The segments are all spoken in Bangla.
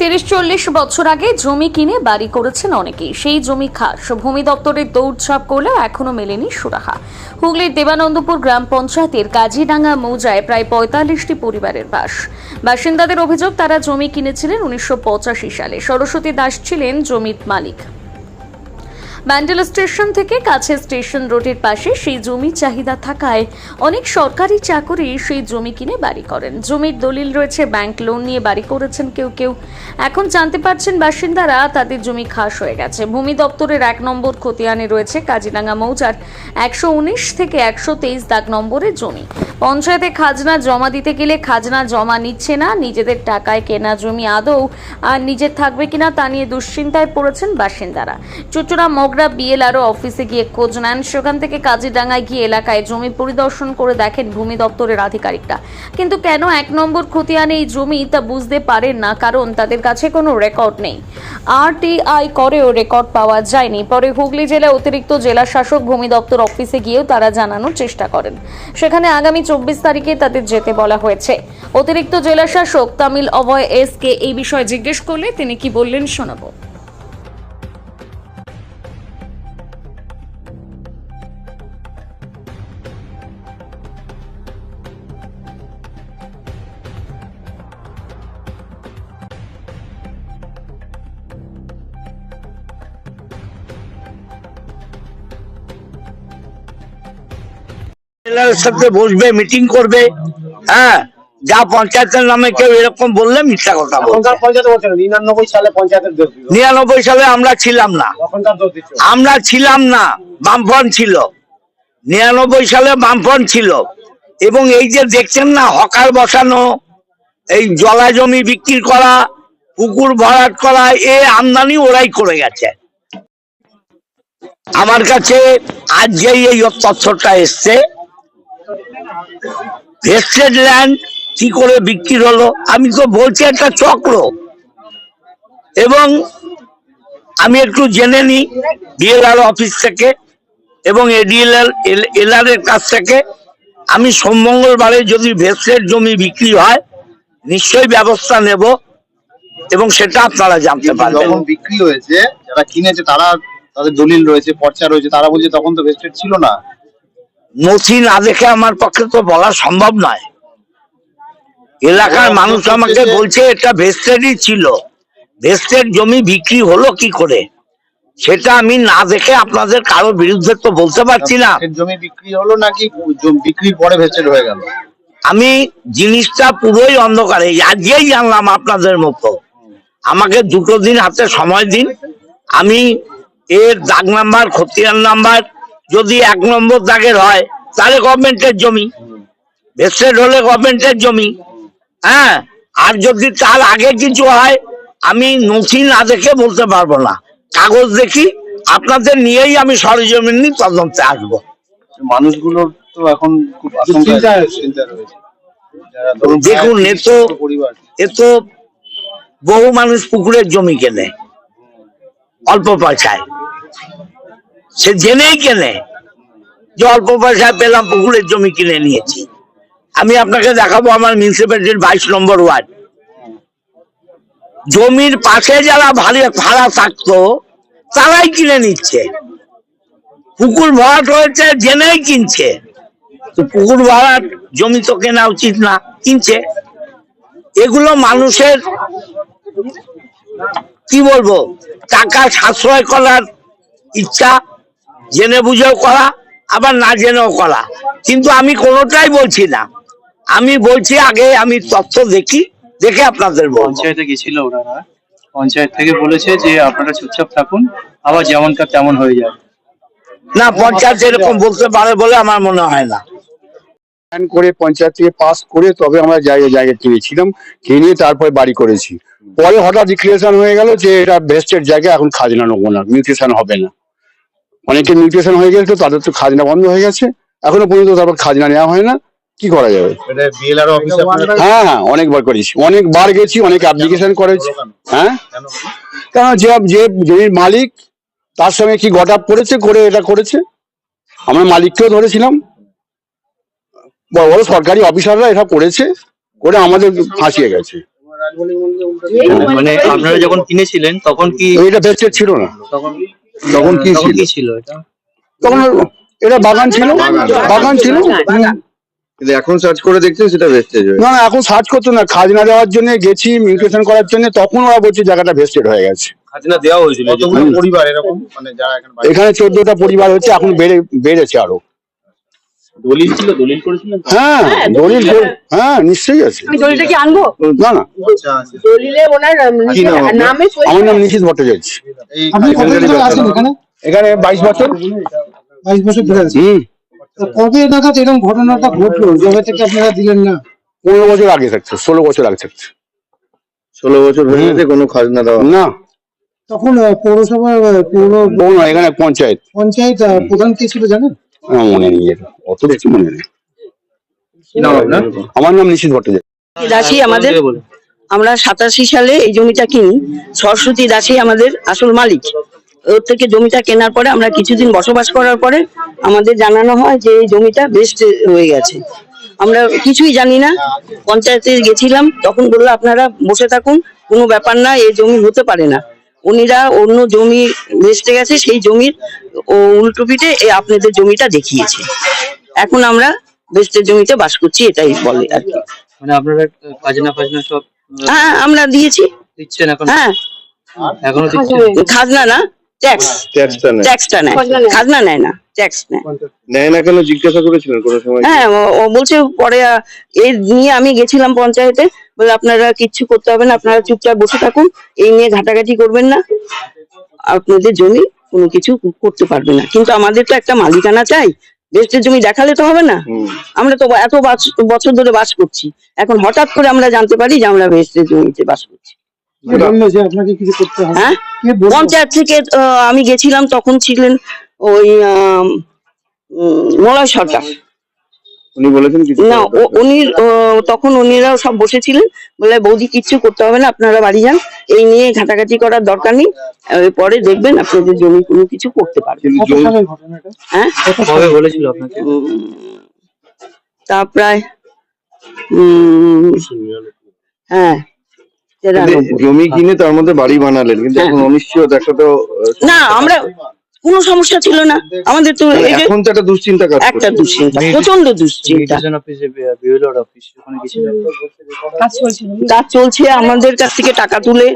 তিরিশ চল্লিশ বছর আগে জমি কিনে বাড়ি করেছেন অনেকেই। সেই জমি খাস। ভূমি দপ্তরের দৌড়ঝাঁপ করলেও এখনও মেলেনি সুরাহা। হুগলির দেবানন্দপুর গ্রাম পঞ্চায়েতের কাজিডাঙ্গা মৌজায় প্রায় পঁয়তাল্লিশটি পরিবারের বাস। বাসিন্দাদের অভিযোগ, তারা জমি কিনেছিলেন উনিশশো পঁচাশি সালে। সরস্বতী দাস ছিলেন জমির মালিক। ব্যান্ডেল স্টেশন থেকে কাছে স্টেশন রোডের পাশে সেই জমি চাহিদা থাকায় অনেক সরকারি চাকরি সেই জমি কিনে বাড়ি করেন। জমির দলিল রয়েছে, ব্যাংক লোন নিয়ে বাড়ি করেছেন কেউ কেউ। এখন জানতে পারছেন বাসিন্দারা তাদের জমি খাস হয়ে গেছে। ভূমি দপ্তরের এক নম্বর খতিয়ানে রয়েছে কাজিরাঙ্গা মৌজার একশো উনিশ থেকে একশো তেইশ দাগ নম্বরের জমি। পঞ্চায়েতে খাজনা জমা দিতে গেলে খাজনা জমা নিচ্ছে না, নিজেদের টাকায় কেনা জমি আদৌ আর নিজের থাকবে কিনা তা নিয়ে দুশ্চিন্তায় পড়েছেন বাসিন্দারা। চুচুড়া মগরা বিএলআরও অফিসে গিয়ে খোঁজ নেন। সেখান থেকে কাজিডাঙ্গায় গিয়ে এলাকায় জমি পরিদর্শন করে দেখেন ভূমি দপ্তরের আধিকারিকরা। কিন্তু কেন এক নম্বর খতিয়ানে এই জমি তা বুঝতে পারেন না, কারণ তাদের কাছে কোনো রেকর্ড নেই। আরটিআই করেও রেকর্ড পাওয়া যায়নি। পরে হুগলি জেলা অতিরিক্ত জেলা শাসক ভূমি দপ্তর অফিসে গিয়েও তারা জানানোর চেষ্টা করেন। সেখানে আগামী চব্বিশ তারিখে তাদের যেতে বলা হয়েছে। অতিরিক্ত জেলা শাসক তামিল অভয় এস কে এই বিষয়ে জিজ্ঞেস করলে তিনি কি বললেন শোনাবো। সাথে বসবে মিটিং করবে হ্যাঁ? যা পঞ্চায়েতের নামে কেউ এরকম বললে মিথ্যা কথা নিরানব্বই সালে পঞ্চায়েতের নিরানব্বই সালে আমরা ছিলাম না। আমরা ছিলাম না বামফ্রন্ট ছিল। নিরানব্বই সালে বামফ্রন্ট ছিল। এবং এই যে দেখছেন না হকার বসানো এই জলা জমি বিক্রি করা পুকুর ভরাট করা এ আমদানি ওরাই করে গেছে। আমার কাছে আজ যেই এই তথ্যটা এসছে। ভেস্টেড ল্যান্ড কি করে বিক্রি হলো? আমি তো বলছি একটা চক্র। এবং আমি একটু জেনে নিই ডিএলআর অফিস থেকে এবং এডিএলআর এলআর এর কাছ থেকে। আমি সোম মঙ্গলবারে যদি ভেস্টের জমি বিক্রি হয় নিশ্চয়ই ব্যবস্থা নেব এবং সেটা আপনারা জানতে পারবেন। যখন বিক্রি হয়েছে যারা কিনেছে তারা তাদের দলিল রয়েছে পর্চা রয়েছে তারা বলছে তখন তো ভেস্টেড ছিল না। নথি না দেখে আমার পক্ষে তো বলা সম্ভব নয়। এলাকার মানুষ আমাকে বলছে এটা ভেস্টেডই ছিল। ভেস্টেড জমি বিক্রি হলো কি করে? সেটা আমি না দেখে আপনাদের কারও বিরুদ্ধে তো বলতে পারছি না। জমি বিক্রি হলো নাকি বিক্রির পরে ভেস্টেড হয়ে গেল? আমি জিনিসটা পুরোই অন্ধকারে। আজকেই জানলাম আপনাদের মতো। আমাকে দুটো দিন হাতে সময় দিন। আমি এর দাগ নাম্বার খতিয়ান নাম্বার যদি এক নম্বর দাগের হয় তাহলে গভর্নমেন্টের জমি। ভেস্টেড হলে গভর্নমেন্টের জমি। হ্যাঁ? আর যদি তার আগে কিছু হয় আমি নথি না দেখে বলতে পারব না। কাগজ দেখি আপনাদের নিয়েই আমি সরজমিনি তদন্তে আসব। মানুষগুলোর তো এখন খুব দেখুন, এ তো- এ তো বহু মানুষ পুকুরের জমি কেনে। অল্প পয়সায়। সে জেনেই কেনে যে অল্প পয়সায় পেলাম, পুকুরের জমি কিনে নিয়েছি। আমি আপনাকে দেখাবো আমার মিউনিসিপ্যালিটির বাইশ নম্বর ওয়ার্ড। জমির পাশে যারা ভালো ভাড়া থাকতো, তারাই কিনে নিচ্ছে। পুকুর ভরাট হয়েছে, জেনেই কিনছে। তো পুকুর ভরাট, জমি তো কেনা উচিত না, কিনছে। এগুলো মানুষের, কি বলব, টাকা সাশ্রয় করার ইচ্ছা। জেনে বুঝেও করা আবার না জেনেও করা। কিন্তু আমি কোনোটাই বলছি না। আমি বলছি আগে আমি তথ্য দেখি দেখে আপনাদের পঞ্চায়েতে গেছিল ওনারা। পঞ্চায়েত থেকে বলেছে যে আপনারা চুপচাপ থাকুন আবার যেমনকার তেমন হয়ে যাবে। না পঞ্চায়েত এরকম বলতে পারে বলে আমার মনে হয় না। প্ল্যান করে পঞ্চায়েত থেকে পাস করে তবে আমরা জায়গা জায়গা কিনেছিলাম কিনে তারপরে বাড়ি করেছি। পরে হঠাৎ ডিক্লিয়ারেশন হয়ে গেল যে এটা বেস্টের জায়গা এখন খাজনা নেব না মিউটেশন হবে না। অনেকে মিউটেশন হয়ে গেছে তাদের তো খাজনা বন্ধ হয়ে গেছে। এখনও পর্যন্ত তারপর খাজনা নেওয়া হয় না কি করা যাবে? এটা বিএলআর অফিসে আপনারা হ্যাঁ হ্যাঁ অনেকবার করেছি। অনেকবার গেছি অনেক অ্যাপ্লিকেশন করেছি। হ্যাঁ? কারণ যে যে জমির মালিক তার সঙ্গে কি গট আপ করেছে করে এটা করেছে? আমরা মালিককেও ধরেছিলাম। বড় বড় সরকারি অফিসাররা এটা করেছে করে আমাদের ফাঁসিয়ে গেছে। মানে আপনারা যখন কিনেছিলেন তখন কি এটা ভেস্টেড ছিল না। তখন তখন কি ছিল? ছিল এটা? তখন এটা বাগান ছিল? বাগান ছিল। কিন্তু এখন সার্চ করে দেখছেন সেটা ভেস্টেজ হয়ে না না এখন সার্চ করতো না খাজনা দেওয়ার জন্য গেছি মিউটেশন করার জন্য তখন ওরা বলছে জায়গাটা ভেস্টেড হয়ে গেছে। খাজনা দেওয়া হয়েছিল পরিবার এরকম? মানে যারা এখানে এখানে চোদ্দটা পরিবার হচ্ছে এখন বেড়ে বেড়েছে আরও। দলিল ছিল দলিল করেছিলেন হ্যাঁ দলিল দলিল- হ্যাঁ নিশ্চয়ই আছে। আমি দলিলটা কি আনব? না না। আচ্ছা, আচ্ছা। দলিলে ওনার নাম আমার নাম নিশিত ভট্টাচার্য। আপনি কতদিন এখানকারই ধরে আছেন এখানে? এখানে বাইশ বছর। বাইশ বছর ধরে আছেন? কবে নাগাদ এরকম ঘটনাটা ঘটলো? জবে থেকে আপনারা দিলেন না? পনেরো বছর আগে থাকছে ষোলো বছর আগে থাকছে। ষোলো বছর হয়ে গেছে কোনো খাজনা দেওয়া না। তখন পৌরসভা পৌর এখানে পঞ্চায়েত। পঞ্চায়েত প্রধান কে ছিল জানেন? মনে নেই অত কিছু মনে নেই। আমার নাম নিশিত ভট্টাচার্য। দাসী আমাদের বলুন? আমরা সাতাশি সালে এই জমিটা কিনি। সরস্বতী দাসী আমাদের আসল মালিক। ওর থেকে জমিটা কেনার পরে আমরা কিছুদিন বসবাস করার পরে আমাদের জানানো হয় যে এই জমিটা বেস্ট হয়ে গেছে। আমরা কিছুই জানি না। পঞ্চায়েতে গেছিলাম তখন বলল আপনারা বসে থাকুন কোনো ব্যাপার না এই জমি হতে পারে না। উনিরা অন্য জমি বেচতে গেছে সেই জমির উল্টো পিঠে এই আপনাদের জমিটা দেখিয়েছে। এখন আমরা বেস্টের জমিতে বাস করছি এটাই বলে আর কি। মানে আপনারা খাজনা ফাজনা সব হ্যাঁ আমরা দিয়েছি। দিচ্ছেন এখন? হ্যাঁ। এখনও খাজনা না ট্যাক্স ট্যাক্সটা নেয়। ট্যাক্সটা নেয়। খাজনা নেয়। না ট্যাক্স নেয়। নেয়। না কেন? জিজ্ঞাসা করেছিলেন কোনো সময়। হ্যাঁ ও- ও বলছে পরে আহ, এই নিয়ে আমি গেছিলাম পঞ্চায়েতে। বলে আপনারা কিচ্ছু করতে হবে না আপনারা চুপচাপ বসে থাকুন। এই নিয়ে ঘাটাঘাটি করবেন না। আপনাদের জমি কোনো কিছু করতে পারবে না। কিন্তু আমাদের তো একটা মালিকানা চাই। দেশের জমি দেখালে তো হবে না। হুম। আমরা তো এত বাস- বছর ধরে বাস করছি। এখন হঠাৎ করে আমরা জানতে পারি যে আমরা বেস্টের জমিতে বাস করছি। হ্যাঁ? পঞ্চায়েত থেকে আহ, আমি গেছিলাম তখন ছিলেন ওই মলয় সরকার। উনি বলেছেন কিছু না উনি তখন উনিরাও সব বসেছিলেন বলে বৌদি কিচ্ছু করতে হবে না আপনারা বাড়ি যান এই নিয়ে ঘাটাঘাটি করার দরকার নেই পরে দেখবেন আপনাদের জমি কোনো কিছু করতে পারবে। কিন্তু কত জমি সালের ঘটনাটা? হ্যাঁ? কবে বলেছিল আপনাকে? তা প্রায় হ্যাঁ। জমি কিনে তার মধ্যে বাড়ি বানালেন কিন্তু এখন অনিশ্চয়তা একটা তো না আমরা কোনো সমস্যা ছিল না। আমাদের তো এই যে এখন তো একটা দুশ্চিন্তা কাজ একটা দুশ্চিন্তা প্রচণ্ড দুশ্চিন্তা। কাজ চলছে আমাদের কাছ থেকে টাকা তুলে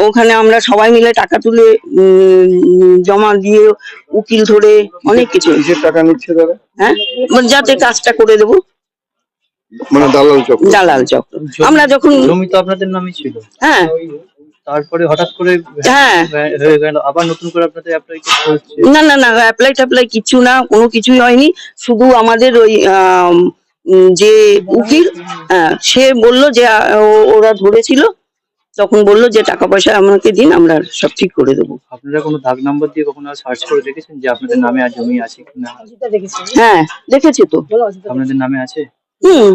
ওখানে আমরা সবাই মিলে টাকা তুলে উম, জমা দিয়ে উকিল ধরে অনেক কিছু। টাকা নিচ্ছে তারা? হ্যাঁ? যাতে কাজটা করে দেবো। মানে দালাল চক্র। দালাল চক্র। আমরা যখন জমি তো আপনাদের নামে ছিল। হ্যাঁ। তারপরে হঠাৎ করে হ্যাঁ। হয়ে গেল। আবার নতুন করে আপনাদের অ্যাপ্লাই করতে হচ্ছে? না না না অ্যাপ্লাই ট্যাপ্লাই কিছু না কোনো কিছুই হয়নি। শুধু আমাদের ওই যে উকিল হ্যাঁ, সে বলল যে ওরা ধরেছিল। তখন বলল যে টাকা পয়সা আমাকে দিন আমরা সব ঠিক করে দেবো। আপনারা কোনো দাগ নাম্বার দিয়ে কখনো সার্চ করে দেখেছেন যে আপনাদের নামে আর জমি আছে কিনা? হ্যাঁ দেখেছি তো। আপনাদের নামে আছে? হুম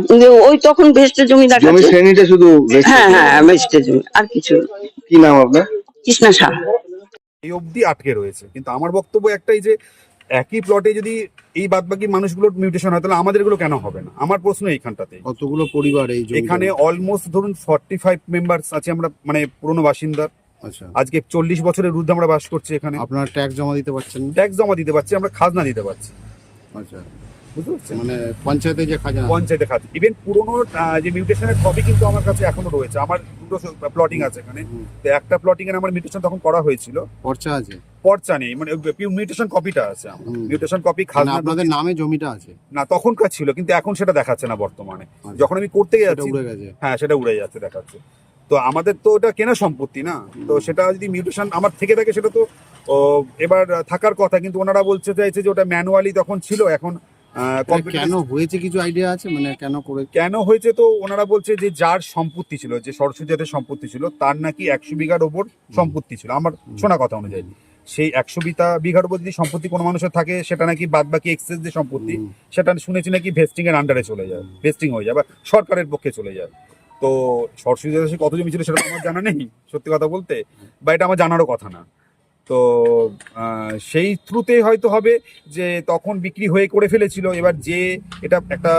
ওই তখন বেস্টের জমি জমি দেখাচ্ছে শ্রেণীটা শুধু। হ্যাঁ হ্যাঁ বেস্টের জমি আর কিছু না। কি নাম আপনার? কৃষ্ণা শাহ। এই অবধি আটকে রয়েছে। কিন্তু আমার বক্তব্য একটাই যে একই প্লটে যদি এই বাদবাকি মানুষগুলোর মিউটেশন হয় তাহলে আমাদের এগুলো কেন হবে না? আমার প্রশ্ন এইখানটাতে। কতগুলো পরিবার এই এখানে অলমোস্ট ধরুন ফর্টি ফাইভ মেম্বার্স আছে আমরা মানে পুরনো বাসিন্দা আচ্ছা। আজকে চল্লিশ বছরের ঊর্ধ্বে আমরা বাস করছি এখানে। আপনারা ট্যাক্স জমা দিতে পারছেন না? ট্যাক্স জমা দিতে পারছি আমরা খাজনা দিতে পারছি। আচ্ছা। বুঝতে পারছেন মানে পঞ্চায়েতে যে খাজনা। পঞ্চায়েতে ইভেন পুরোনো যে মিউটেশনের কপি কিন্তু আমার কাছে এখনও রয়েছে। আমার দুটো প্লটিং আছে এখানে। তো একটা প্লটিং এর আমার মিউটেশন তখন করা হয়েছিল। খরচা আছে। পর্চা নেই। মানে মিউটেশন কপিটা আছে মিউটেশন কপি মানে খাজনা আপনাদের নামে জমিটা আছে। না তখনকার ছিল কিন্তু এখন সেটা দেখাচ্ছে না বর্তমানে। আচ্ছা। যখন আমি করতে যাচ্ছি হ্যাঁ সেটা উড়ে যাচ্ছে দেখাচ্ছে। তো আমাদের তো ওটা কেনা সম্পত্তি না? তো সেটা যদি মিউটেশন আমার থেকে থাকে সেটা তো এবার থাকার কথা কিন্তু ওনারা বলতে চাইছে যে ওটা ম্যানুয়ালি তখন ছিল এখন কেন হয়েছে কিছু আইডিয়া আছে? মানে কেন করে কেন হয়েছে তো ওনারা বলছে যে যার সম্পত্তি ছিল যে সরস্বতী যাদের সম্পত্তি ছিল তার নাকি একশো বিঘার ওপর সম্পত্তি ছিল। আমার শোনা কথা অনুযায়ী। সেই একশো বিঘা বিঘার উপর যদি সম্পত্তি কোনো মানুষের থাকে সেটা নাকি বাদ বাকি এক্সেস যে সম্পত্তি। সেটা শুনেছি নাকি ভেস্টিং এর আন্ডারে চলে যায়। ভেস্টিং হয়ে যায় বা সরকারের পক্ষে চলে যায়। তো সরস্বতী দাসে কত জমি ছিল সেটা তো আমার জানা নেই সত্যি কথা বলতে বা এটা আমার জানারও কথা না। তো সেই থ্রুতে হয়তো হবে যে তখন বিক্রি হয়ে করে ফেলেছিল। এবার যে এটা একটা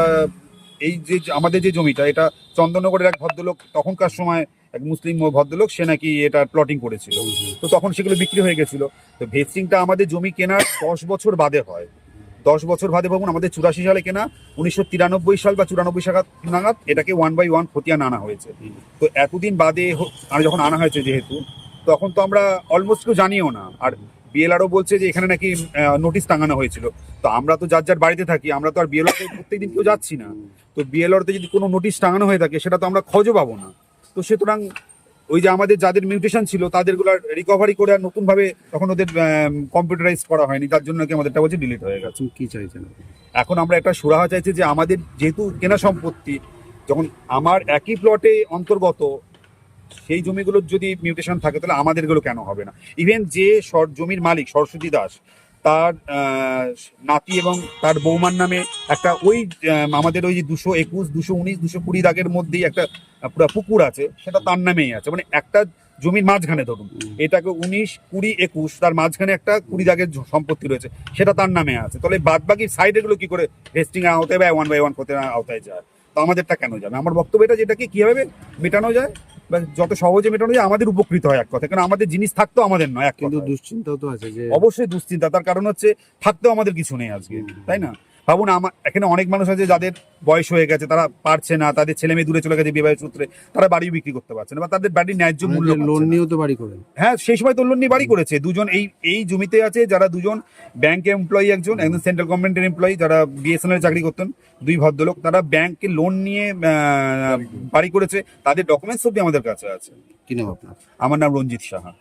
এই যে আমাদের যে জমিটা এটা চন্দননগরের এক ভদ্রলোক তখনকার সময় এক মুসলিম ভদ্রলোক সে নাকি এটা প্লটিং করেছিল। তো তখন সেগুলো বিক্রি হয়ে গেছিল। তো ভেস্টিংটা আমাদের জমি কেনার দশ বছর বাদে হয়। দশ বছর বাদে ভাবুন আমাদের চুরাশি সালে কেনা উনিশশো তিরানব্বই সাল বা চুরানব্বই সাল নাগাদ এটাকে ওয়ান বাই ওয়ান খতিয়ান আনা হয়েছে। তো এতদিন বাদে আর যখন আনা হয়েছে যেহেতু তখন তো আমরা অলমোস্ট কেউ জানিও না। আর বিএলআরও বলছে যে এখানে নাকি নোটিশ টাঙানো হয়েছিল। তো আমরা তো যার যার বাড়িতে থাকি আমরা তো আর বিএলআরতে প্রত্যেকদিন কেউ যাচ্ছি না। তো বিএলআরতে যদি কোনো নোটিশ টাঙানো হয়ে থাকে সেটা তো আমরা খোঁজও পাবো না। তো সুতরাং ওই যে আমাদের যাদের মিউটেশন ছিল তাদেরগুলো রিকভারি করে আর নতুনভাবে তখন ওদের কম্পিউটারাইজ করা হয়নি। তার জন্য নাকি আমাদেরটা বলছে ডিলিট হয়ে গেছে। কি চাইছেন এখন আমরা একটা সুরাহা চাইছি যে আমাদের যেহেতু কেনা সম্পত্তি যখন আমার একই প্লটে অন্তর্গত সেই জমিগুলোর যদি মিউটেশন থাকে, তাহলে আমাদেরগুলো কেন হবে না? ইভেন যে জমির মালিক সরস্বতী দাস, তার নাতি এবং তার বৌমার নামে একটা ওই আমাদের ওই যে দুশো একুশ, দুশো উনিশ, দুশো কুড়ি দাগের মধ্যেই একটা পুরো পুকুর আছে, সেটা তার নামেই আছে। মানে একটা জমির মাঝখানে ধরুন, এটাকে উনিশ, কুড়ি, একুশ, তার মাঝখানে একটা কুড়ি দাগের সম্পত্তি রয়েছে, সেটা তার নামে আছে। তাহলে বাদ বাকি সাইডেগুলো কি করে ভেস্টিং আওতায় বা ওয়ান বাই ওয়ান করতে আওতায় যায়? তো আমাদেরটা কেন যাবে আমার বক্তব্য এটা যেটা কি কীভাবে মেটানো যায়? যত সহজে মেটানো যায় আমাদের উপকৃত হয় এক কথা কারণ আমাদের জিনিস থাকতো আমাদের নয় এক কিন্তু দুশ্চিন্তা তো আছে যে অবশ্যই দুশ্চিন্তা। তার কারণ হচ্ছে থাকতেও আমাদের কিছু নেই আজকে তাই না? ভাবুন আমার এখানে অনেক মানুষ আছে যাদের বয়স হয়ে গেছে তারা পারছে না তাদের ছেলে মেয়ে দূরে চলে গেছে বিবাহের সূত্রে তারা বাড়ি বিক্রি করতে পারছে না বা তাদের বাড়ির ন্যায্য মূল্য লোন নিয়েও তো বাড়ি করেন। হ্যাঁ সেই সময় তো লোন নিয়ে বাড়ি করেছে। দুজন এই এই জমিতে আছে যারা দুজন ব্যাংক এমপ্লয়ি একজন একজন সেন্ট্রাল গভর্নমেন্টের এমপ্লয়ি যারা বিএসএনএল চাকরি করতেন দুই ভদ্রলোক তারা ব্যাংকে লোন নিয়ে বাড়ি করেছে। তাদের ডকুমেন্টস অব্দি আমাদের কাছে আছে। কি নাম আপনার? আমার নাম রঞ্জিত সাহা।